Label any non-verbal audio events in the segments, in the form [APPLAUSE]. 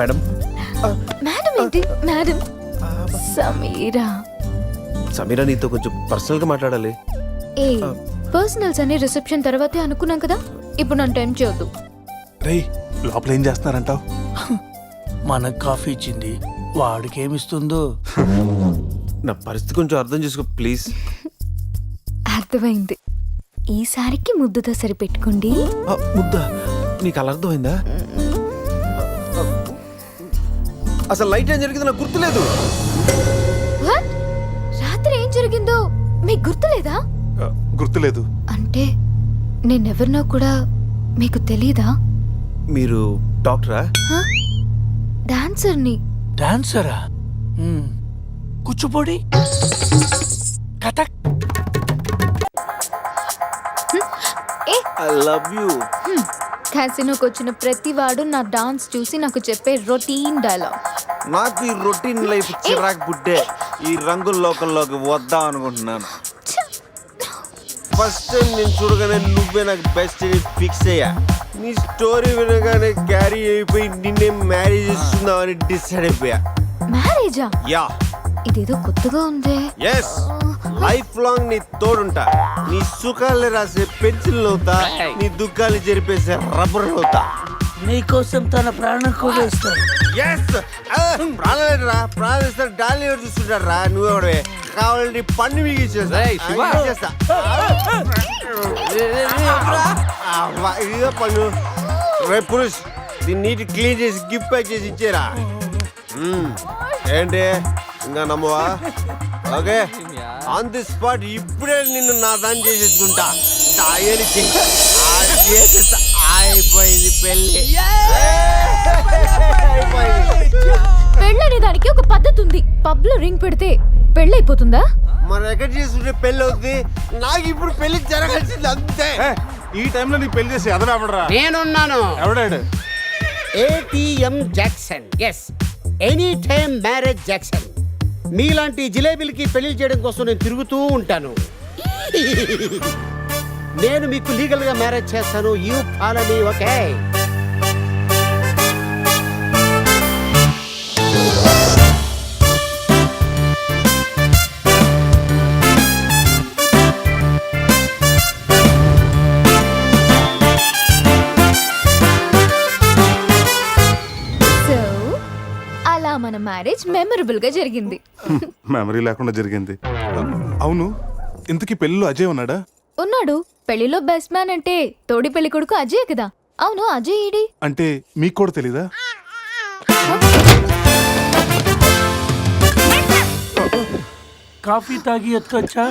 Madam. Madam ఏంటి? Madam. Sameera. Sameera నీతో కొంచెం పర్సనల్గా మాట్లాడాలి. ఏ పర్సనల్స్ అనే రిసెప్షన్ తర్వాతే అనుకున్నాం కదా? ఇప్పుడు నన్ను టైం చేయొద్దు. రేయ్ లోపల ఏం చేస్తున్నారంటావు? [LAUGHS] మనకు కాఫీ ఇచ్చింది. వాడికి ఏమిస్తుందో [LAUGHS] నా పరిస్థితి కొంచెం అర్థం చేసుకో ప్లీజ్. [LAUGHS] అర్థమైంది. ఈసారికి ముద్దుతో సరిపెట్టుకోండి. ముద్దా. నీకు అలా అర్థమైందా? అసలు లైట్ ఏం జరిగిందో నాకు గుర్తులేదు. What? రాత్రి ఏం జరిగిందో మీకు గుర్తులేదా? ఆ, గుర్తులేదు. అంటే నేనెవరినో కూడా మీకు తెలీదా? మీరు డాక్టరా? డాన్సర్ని. డాన్సరా. కూచిపూడి కథక్. ఏ? I love you. క్యాసినోకి వచ్చిన ప్రతి వాడు నా డాన్స్ చూసి నాకు చెప్పే రొటీన్ డైలాగ్ నాకు ఈ రొటీన్ లైఫ్ చిరాకు పుట్టే ఈ రంగుల లోకల్లోకి వద్దాం అనుకుంటున్నాను. ఫస్ట్ టైం నేను చూడగానే నువ్వే నాకు బెస్ట్ ఫిక్స్ అయ్యా. నీ స్టోరీ వినగానే క్యారీ అయిపోయి నిన్నే మ్యారేజ్ చేసుకుందామని డిసైడ్ అయిపోయా. మ్యారేజా యా ఇదేదో కొత్తగా ఉందే. ఎస్ లైఫ్ లాంగ్ నీ తోడుంటా. నీ సుఖాలు రాసే పెన్సిల్ అవుతా నీ దుఃఖాలు జరిపేసే రబ్బర్ అవుతా నీకోసం తన ప్రాణం కూడా ఇస్తాడు ఎస్ ప్రాణాలేరా ప్రాణాలు ఇస్తారు డాలి ఎవరు చూస్తుంటారు రా నువ్వెవడే కావాలంటే పన్ను మీకు ఇచ్చేస్తా ఇదిగో పన్ను రే పురుష్ దీన్ని నీటి క్లీన్ చేసి గిఫ్ట్ ప్యాక్ చేసి ఇచ్చేరా. ఏంటి? ఇంకా నమ్మవా? ఓకే. ఆన్ ది స్పాట్ ఇప్పుడే నిన్ను నా దాన్ని చేసేసుకుంటా తాయని చేసేస్తా. అయిపోయింది పెళ్ళి. పెళ్ళనే దానికి ఒక పద్ధతి ఉంది. పబ్లో రింగ్ పెడితే పెళ్ళైపోతుందా? మరి ఎక్కడ చేసుకుంటే పెళ్ళి అవుతుంది నాకు ఇప్పుడు పెళ్ళి జరగాల్సింది అంతే. ఈ టైంలో నీకు పెళ్ళి చేసి ఎదరు ఎవడరా? నేనున్నాను. ఎవడాడు? ATM Jackson yes any time marriage Jackson మీలాంటి జిలేబీలకి పెళ్ళి చేయడం కోసం నేను తిరుగుతూ ఉంటాను. నేను మీకు లీగల్గా మ్యారేజ్ చేస్తాను. You follow me okay? అలా మన మ్యారేజ్ మెమరబుల్గా జరిగింది. మెమరీ లేకుండా జరిగింది. అవును ఇంతకీ పెళ్ళిలో అజయ్ ఉన్నాడా? ఉన్నాడు. పెళ్ళిలో బెస్ట్ మ్యాన్ అంటే తోడి పెళ్ళి కొడుకు అజయ్ కదా. అవును అజయ్ ఈడి. అంటే మీకు కూడా తెలీదా? కాఫీ తాగి ఎత్తుకొచ్చా?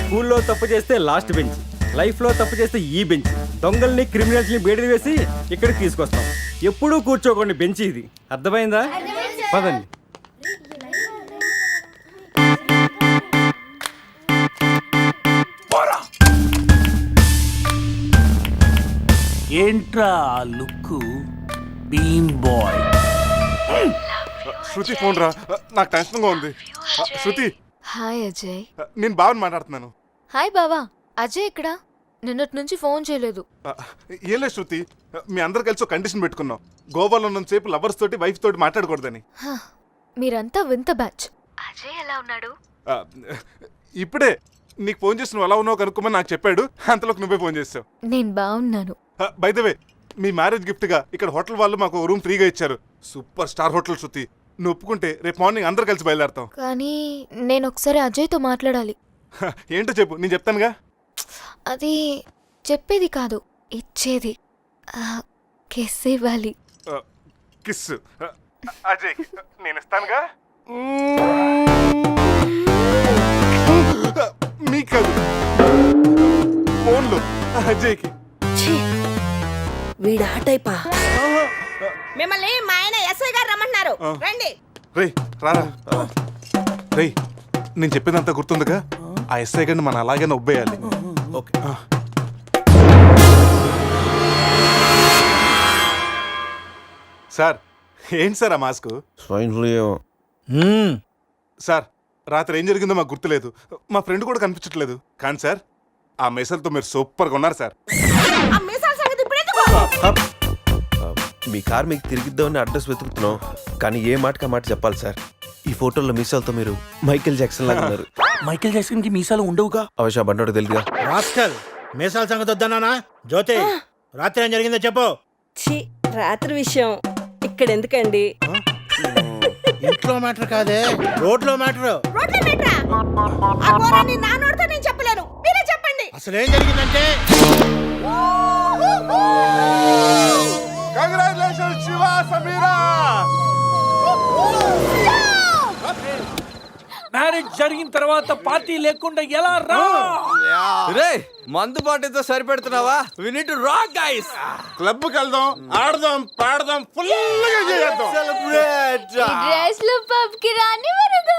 స్కూల్లో తప్పు చేస్తే లాస్ట్ బెంచ్ లైఫ్లో తప్పు చేస్తే ఈ బెంచ్ దొంగల్ని క్రిమినల్స్ని బయటకు వేసి ఇక్కడికి తీసుకొస్తాం. ఎప్పుడూ కూర్చోకండి బెంచ్ ఇది. అర్థమైందా? పదండి. ఏంట్రా ఆ look bean boy. Shruti phone రా. నాకు టెన్షన్గా ఉంది. శృతి. హాయ్ అజయ్ నేను బాగా మాట్లాడుతున్నాను. హాయ్ బావా. అజయ్ ఇక్కడ నిన్నటి నుంచి ఫోన్ చేయలేదు. ఏం లేదు శృతి మీ అందరు కలిసి ఒక కండిషన్ పెట్టుకున్నాం. గోవాలో ఉన్నంతసేపు లవర్స్ తోటి వైఫ్ తోటి మాట్లాడకూడదని. మీరంతా వింత బ్యాచ్. అజయ్ ఎలా ఉన్నాడు? ఇప్పుడే నీకు ఫోన్ చేసి నువ్వు ఎలా ఉన్నావు కనుక్కోమని నాకు చెప్పాడు. అంతలోకి నువ్వే ఫోన్ చేసావు. నేను బాగున్నాను. బై ద వే మీ మ్యారేజ్ గిఫ్ట్గా ఇక్కడ హోటల్ వాళ్ళు మాకు రూమ్ ఫ్రీగా ఇచ్చారు. Super star hotel Shruti. నువ్వు ఒప్పుకుంటే రేపు మార్నింగ్ అందరు కలిసి బయలుదేరతాం. కానీ నేను ఒకసారి అజయ్తో మాట్లాడాలి. ఏంటో చెప్పు నేను చెప్తానుగా? అది చెప్పేది కాదు ఇచ్చేది. కెస్ ఇవ్వాలి. కిస్. అజయ్ నేను ఇస్తానుగా? మీకు కాదు ఫోన్లో అజయ్కి. వీడు టైపా? మిమ్మల్ని మా ఆయన ఎస్ఐ గారు రమ్మంటున్నారు. ఆ. రండి. రేయ్ రారా. రేయ్ నేను చెప్పేదంతా గుర్తుందిగా? ఆ ఎస్ఐ గండి మనం అలాగే ఒబ్బేయాలి ఓకే. సార్ ఏంటి సార్ ఆ మాస్క్? స్వైన్ ఫ్లూ ఏమో. సార్ రాత్రి ఏం జరిగిందో మాకు గుర్తులేదు. మా ఫ్రెండ్ కూడా కనిపించట్లేదు. కానీ సార్ ఆ మెసల్తో మీరు సూపర్గా ఉన్నారు సార్. ఆ మీసాల సంగతి ఇప్పుడు ఎందుకు మీ కార్ మీకు తిరిగిద్దామని అడ్రస్ వెతుకుతున్నాం. కానీ ఏ మాటకి ఆ మాట చెప్పాలి సార్? ఈ ఫోటోలో మీసాలతో మీరు మైకేల్ జాక్సన్ లాగా ఉన్నారు. మైకేల్ జాక్సన్కి మీసాలు ఉండవుగా? అవశా బండోడు తెలుగుగా రాస్కల్ మీసాల సంగతి వద్దన్నానా జ్యోతి రాత్రి ఏం జరిగిందో చెప్పు. ఛీ రాత్రి విషయం. ఇక్కడ ఎందుకండి? ఇంట్లో మ్యాటర్ కాదే రోడ్లో మ్యాటర్. రోడ్ల మీట్రా ఆ ఘోరాన్ని నా నోటితో నేను చెప్పలేను. మీరే చెప్పండి. అసలు ఏం జరిగిందంటే కంగ్రాచులేషన్ శివ సమీరా మ్యారేజ్ జరిగిన తర్వాత పార్టీ లేకుండా ఎలా రా? రే మందు బాటితో సరిపెడుతున్నావా? We need to rock guys క్లబ్కి వెళ్దాం ఆడదాం పాడదాం ఫుల్గా చేద్దాం డ్రెస్లో పబ్కి రాని వరగా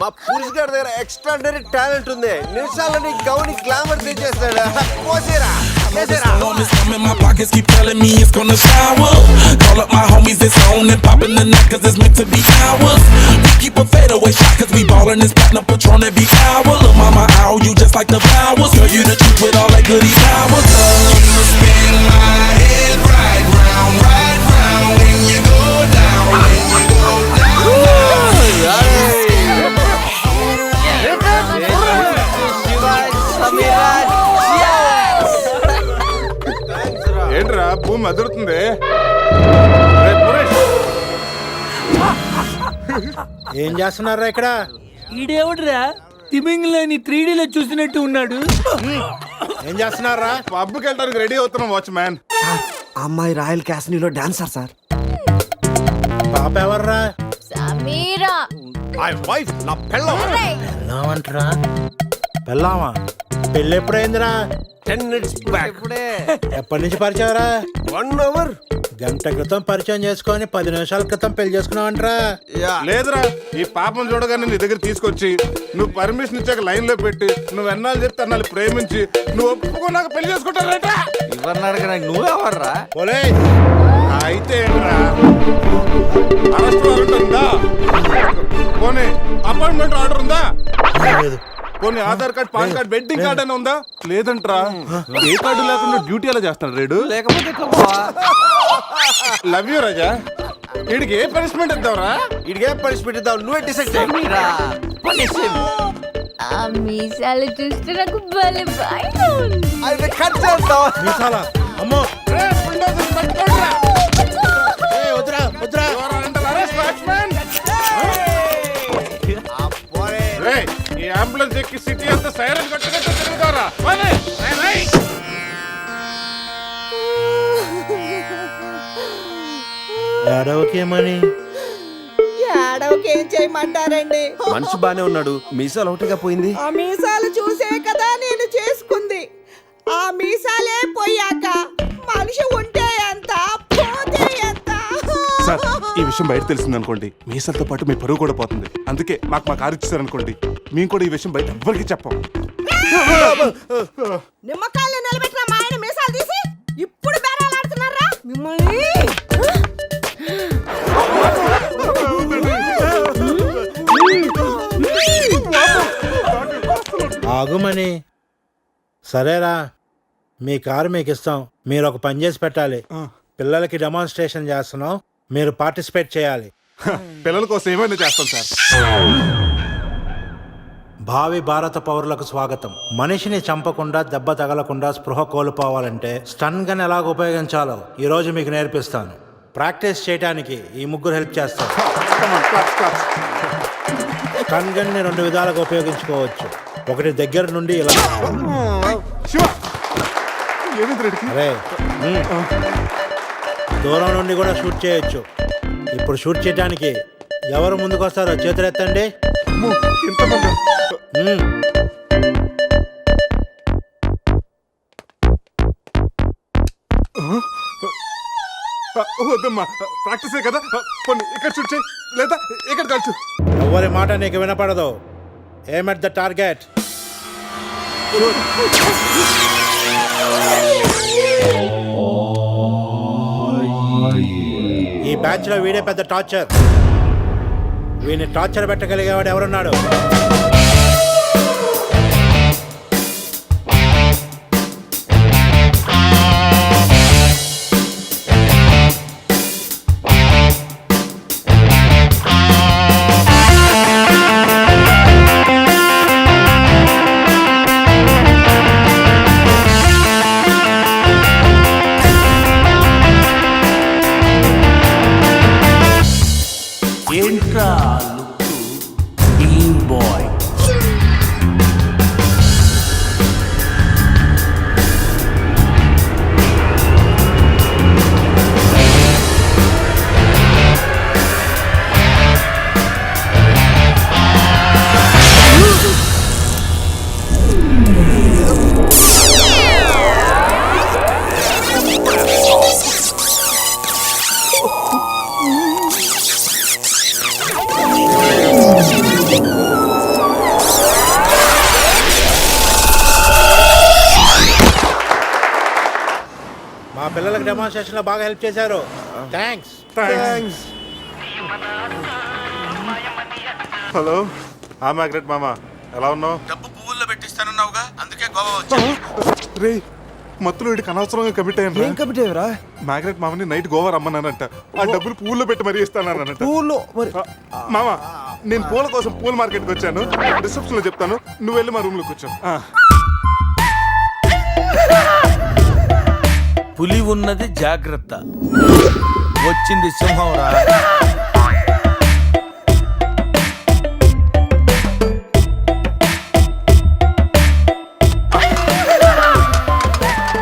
మా పురుష్ గారి దగ్గర ఎక్స్ట్రాడనరీ టాలెంట్ ఉంది. నిమిషాలని గౌని గ్లామర్ తెచ్చేస్తాడు. పోసేరా. This storm is coming, my pockets keep telling me it's gonna shower. Call up my homies, it's on and popping the night, cause it's meant to be ours. We keep a fadeaway shot, cause we ballin' this platinum patron every hour. Look, mama, ow, you just like the flowers. Girl, you the చేస్తున్నారా ఇక్కడ? ఈడేవడరా తిమింగ్లని three లో చూసినట్టు ఉన్నాడు. ఏం చేస్తున్నారా? పబ్కి వెళ్ళడానికి ready అవుతున్నాం watch man. అమ్మాయి రాయల్ క్యాసినీలో డాన్సర్ సార్. పాప ఎవర్రా? సమీరా. మై వైఫ్ నా పెళ్ళం. పెళ్ళామంటరా? పెళ్ళామా? పెళ్ళి ఎప్పుడైందిరా టెన్ మినిట్స్ బ్యాక్ ఎప్పటి నుంచి పరిచయరా? వన్ అవర్ గంట క్రితం పరిచయం చేసుకొని పది నిమిషాల క్రితం పెళ్ళి చేసుకున్నావంటరా. లేదురా ఈ పాపం చూడగానే నీ దగ్గర తీసుకొచ్చి నువ్వు పర్మిషన్ ఇచ్చాక లైన్లో పెట్టి నువ్వు ఎన్నాళ్ళు చెప్తే అన్నాళ్ళు ప్రేమించి నువ్వు ఒప్పుకున్నాక పెళ్ళి చేసుకుంటారట అడగడానికి నువ్వెవర్రా? పోలే అయితే అరెస్ట్ వారెంట్ పోనీ Aadhaar card PAN card wedding card అని ఉందా? లేదంట్రా. ఏ. కార్డు లేకుండా డ్యూటీ ఎలా చేస్తాడు రేడు? లేకపోతే? లవ్ యూ రాజా వీడికి ఏ పనిష్మెంట్ ఇద్దాంరా ఇడిగే పనిష్మెంట్ ఇద్దాం నువ్వే డిసైడ్ చేయి. Meera punish him. ఆ మీసాలు చూస్తే నాకు భలే భయం ఉంది. కట్ చేద్దాం మీసాలా? అమ్మో. ఏయ్, వద్దురా వద్దురా. అంబులెన్స్ ఎక్కి సిటీ అంతా సైరన్ కట్టుకుంటూ తిరుగుతారా. ఏడవకేమని ఏడవకి ఏం చేయమంటారండి? మనిషి బానే ఉన్నాడు. మీసాలు ఒకటిగా పోయింది. ఆ మీసాలు చూసే కదా నేను చేసుకుంది. ఆ మీసాలే పోయాక మనిషి ఉంటే ఎంత పోతే ఎంత? సార్ ఈ విషయం బయట తెలిసింది అనుకోండి మీసలతో పాటు మీ పరువు కూడా పోతుంది. అందుకే మాకు మా కారు ఇచ్చారు అనుకోండి మేము కూడా ఈ విషయం బయట ఎవ్వరికి చెప్పం. నిమ్మకాయలు నిలబెట్టిన మా ఆయన మీసాలు తీసి ఇప్పుడు బేరాలు ఆడుతున్నారా? మిమ్మల్ని? ఆగుమని. సరేరా మీ కారు మీకు ఇస్తాం మీరు ఒక పని చేసి పెట్టాలి. పిల్లలకి డెమాన్స్ట్రేషన్ చేస్తున్నాం. మీరు పార్టిసిపేట్ చేయాలి. పిల్లల కోసం ఏమైనా చేస్తాం సార్. భావి భారత పౌరులకు స్వాగతం. మనిషిని చంపకుండా దెబ్బ తగలకుండా స్పృహ కోల్పోవాలంటే స్టన్ గన్ ఎలాగ ఉపయోగించాలో ఈరోజు మీకు నేర్పిస్తాను. ప్రాక్టీస్ చేయడానికి ఈ ముగ్గురు హెల్ప్ చేస్తారు. స్టన్ గన్ని రెండు విధాలుగా ఉపయోగించుకోవచ్చు. ఒకటి దగ్గర నుండి ఇలా. అరే దూరం నుండి కూడా షూట్ చేయొచ్చు. ఇప్పుడు షూట్ చేయడానికి ఎవరు ముందుకు వస్తారో చేతులు ఎత్తండి వద్దమ్మా ప్రాక్టీసే కదా? కొన్ని ఇక్కడ షూట్ లేదా ఇక్కడ కలుచు ఎవరి మాట నీకు వినపడదు. ఏమ్ ఎట్ ద టార్గెట్? ఈ బ్యాచ్లో వీడే పెద్ద టార్చర్. వీని టార్చర్ పెట్టగలిగేవాడు ఎవరున్నాడు? డెమాన్స్ట్రేషన్లో బాగా హెల్ప్ చేశారు. థ్యాంక్స్ థ్యాంక్స్ హలో ఆ మ్యాగ్రెట్ మామ ఎలా ఉన్నావు? డబ్బు పువ్వుల్లో పెట్టిస్తానన్నావుగా అందుకే గోవా వచ్చా. రే మత్తులో వీడికి అనవసరంగా కమిట్ ఏం అయ్యాను కమిటేవరా మ్యాగ్రెట్ మామని నైట్ గోవా రమ్మన్నానంట. ఆ డబ్బులు పువ్వుల్లో పెట్టి మరీ ఇస్తానంట పూలు మరి మామ నేను పూల కోసం పూల మార్కెట్కి వచ్చాను. రిసెప్షన్లో చెప్తాను. నువ్వు వెళ్ళి మా రూమ్లో కూర్చో. పులి ఉన్నది జాగ్రత్త. వచ్చింది సింహం రా.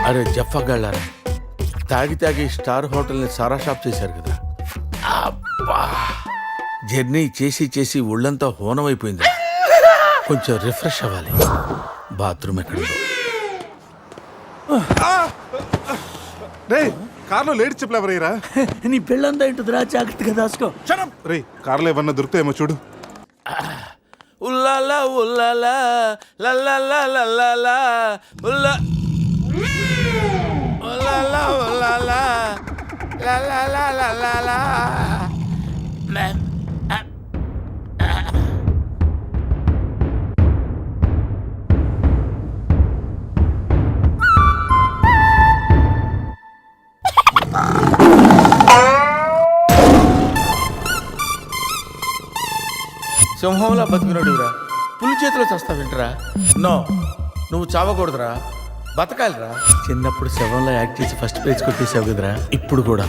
అరే జఫగళ్ళ తాగి తాగి స్టార్ హోటల్ని సారా షాప్ చేశారు కదా. అబ్బా జర్నీ చేసి చేసి ఒళ్ళంతా హోనమైపోయింది కొంచెం రిఫ్రెష్ అవ్వాలి. బాత్రూమ్ ఎక్కడుందో. రే కార్లో లేడీ చెప్పులు ఎవరయ్యరా? [LAUGHS] నీ పెళ్ళంతా ఇంటుందిరా జాగ్రత్తగా దాసుకో రే కార్లో ఏమన్నా దొరుకుతాయేమో చూడు. [CLEARS THROAT] ఉల్లాలా ఉల్లాలా లల్లాలా లల్లాలా ఉల్లా ఉల్లాలా ఉల్లాలా లల్లాలా లల్లాలా. మ్యామ్. సింహంలా బతికినోడురా పులి చేతిలో చస్తావేంట్రా నో. నువ్వు చావకూడదురా. బతకాలిరా. చిన్నప్పుడు శవంలో యాక్ట్ చేసి ఫస్ట్ పేజ్ కొట్టేసావు కదరా. ఇప్పుడు కూడా.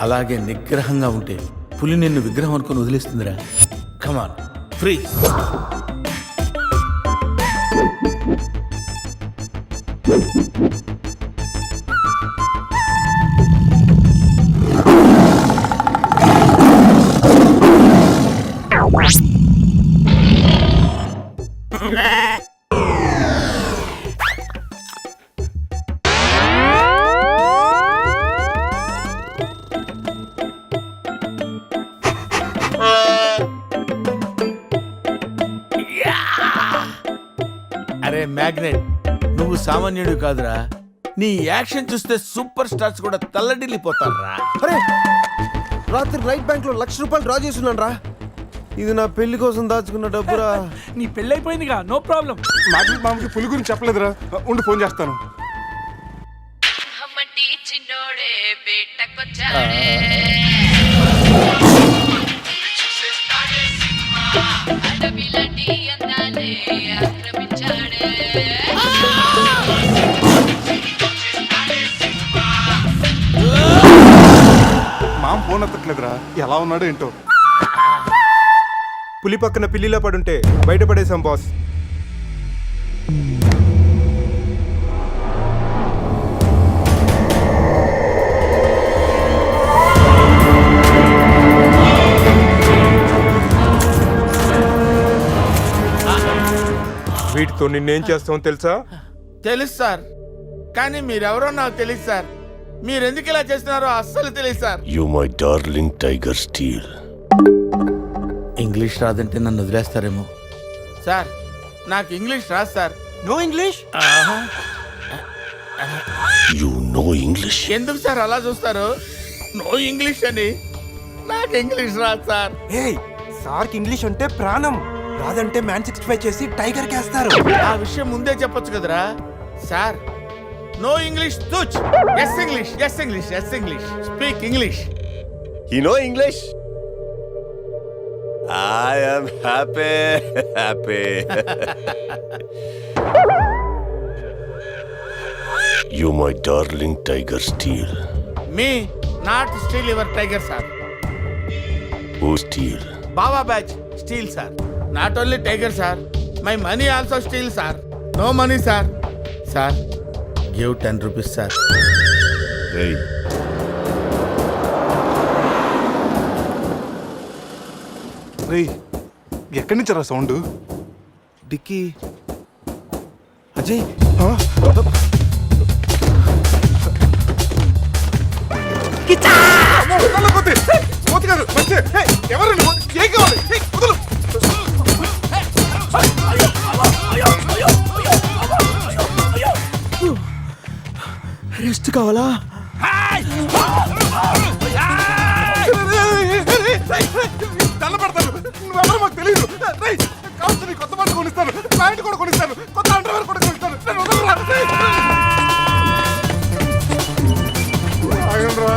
అలాగే నిగ్రహంగా ఉంటే పులి నిన్ను విగ్రహం అనుకుని వదిలేస్తుందిరా. కమాన్ ఫ్రీ అరే సామాన్యుడు కాదురా. నీ యాక్షన్ చూస్తే సూపర్ స్టార్స్ కూడా తల్లడిల్లిపోతారా అరే రాత్రి రైట్ బ్యాంక్లో లక్ష రూపాయలు డ్రా చేస్తున్నాను రా ఇది నా పెళ్ళి కోసం దాచుకున్న డబ్బురా. [LAUGHS] నీ పెళ్ళైపోయిందిగా నో ప్రాబ్లం. మ్యాగ్రెట్ మామకి పులి గురించి చెప్పలేదురా. ఉండి ఫోన్ చేస్తాను. హమ్మటి ఫోన్ ఎలా ఉన్నాడో ఏంటో. పులి పక్కన పిల్లిలా పడుంటే బయటపడేశాం బాస్. వీటితో నిన్నేం చేస్తామో తెలుసా? తెలుసు సార్. కానీ మీరెవరో నాకు తెలుసు సార్. మీరెందుకు ఇలా చేస్తున్నారో అస్సలు తెలియదు sir. You my darling tiger steal English రాదంటే నన్ను వదిలేస్తారేమో. సార్ నాకు ఇంగ్లీష్ రాదు sir. No English? You no English ఎందుకు సార్ అలా చూస్తారు? నో ఇంగ్లీష్ అని. నాకు ఇంగ్లీష్ రాదు సార్. ఏయ్ సార్కి ఇంగ్లీష్ అంటే ప్రాణం. రాదంటే మ్యాన్ సిక్స్టీ ఫైవ్ చేసి టైగర్ కేస్తారు. ఆ విషయం ముందే చెప్పొచ్చు కదరా. Sir no English తుచ్ yes English yes English yes English speak English You know English? I am happy, [LAUGHS] happy. You my darling tiger steal me not steal your tiger sir who steal Baba batch steal sir not only tiger sir my money also steal sir no money sir sir give ten rupees sir రేయ్ ఎక్కడి నుంచి రా sound? Dicky. Ajay. ఎవరు ఏం కావాలి? Rest కావాలా? దండ పెడతాను నువ్వెవరో మాకు తెలియదు రేయ్, కావచ్చు నీ కొత్త బట్టలు కొనిస్తాను. ప్యాంట్ కూడా కొనిస్తాను. కొత్త అండర్వేర్ కూడా కొనిస్తాను. వదలరా. ఆగండ్రా.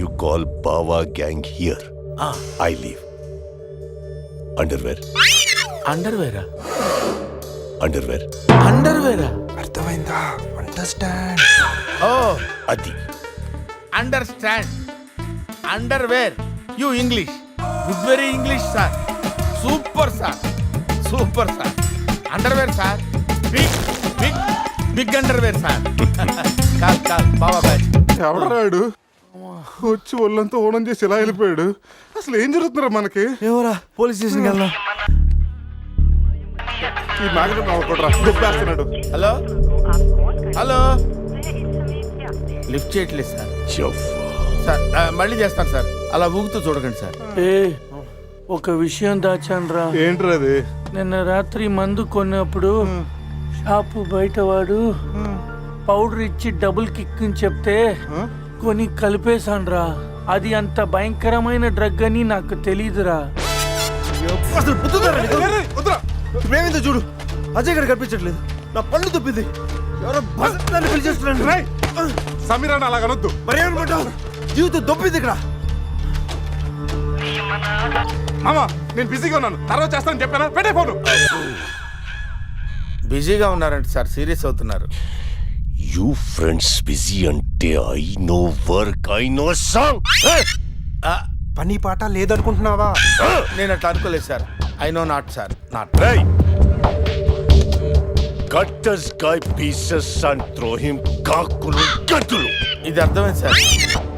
You call Bawa gang here. I leave. Underwear, అండర్వేరా underwear. అండర్వేరా అర్థమైందా? అండర్స్టాండ్ ఓ. Adi. Understand underwear you English good very English sir super sir super sir underwear sir big big big underwear sir call call Baba batch ఎవడరాడు? వచ్చి ఒళ్ళంతా ఓనం చేసి ఇలా వెళ్ళిపోయాడు. అసలు ఏం జరుగుతున్నారా మనకి? ఎవరా? పోలీస్ స్టేషన్కి వెళ్దాం. ఈ మ్యాగ్నెట్ నవ్వకూడరా దుబ్బేస్తున్నాడు హలో? హలో? లిఫ్ట్ చేయట్లేదు సార్. సార్ మళ్ళీ చేస్తాను సార్. అలా ఊగుతూ చూడకండి సార్. ఏ ఒక విషయం దాచాన్రా. ఏంట్రా అది? నిన్న రాత్రి మందు కొన్నప్పుడు షాపు బయట వాడు పౌడర్ ఇచ్చి డబుల్ కిక్ అని చెప్తే కొని కలిపేశాన్రా. అది అంత భయంకరమైన డ్రగ్ అని నాకు తెలీదురా. ఇప్పుడేమైందో చూడు. అజయ్ గారు కనిపించట్లేదు. నా పళ్ళు తప్పింది ఎవరో నన్ను పిలిచేస్తున్నాను రేయ్, సమీరాన్ని అలా కనొద్దు. మరి ఏమనుకుంటావు జీవితం దొప్పింది ఇక్కడ. మామ నేను బిజీగా ఉన్నాను. తర్వాత చేస్తానని చెప్పానా? పెట్టే ఫోను. బిజీగా ఉన్నారంట సార్ సీరియస్ అవుతున్నారు. You friends busy ante I know work, I know song. Hey! పని పాట లేదనుకుంటున్నావా? నేను అట్లా అనుకోలేదు sir. I no not sir. Not Ray! Cut this guy pieces and throw him kakulu gantulu. ఇది అర్థమైంది సార్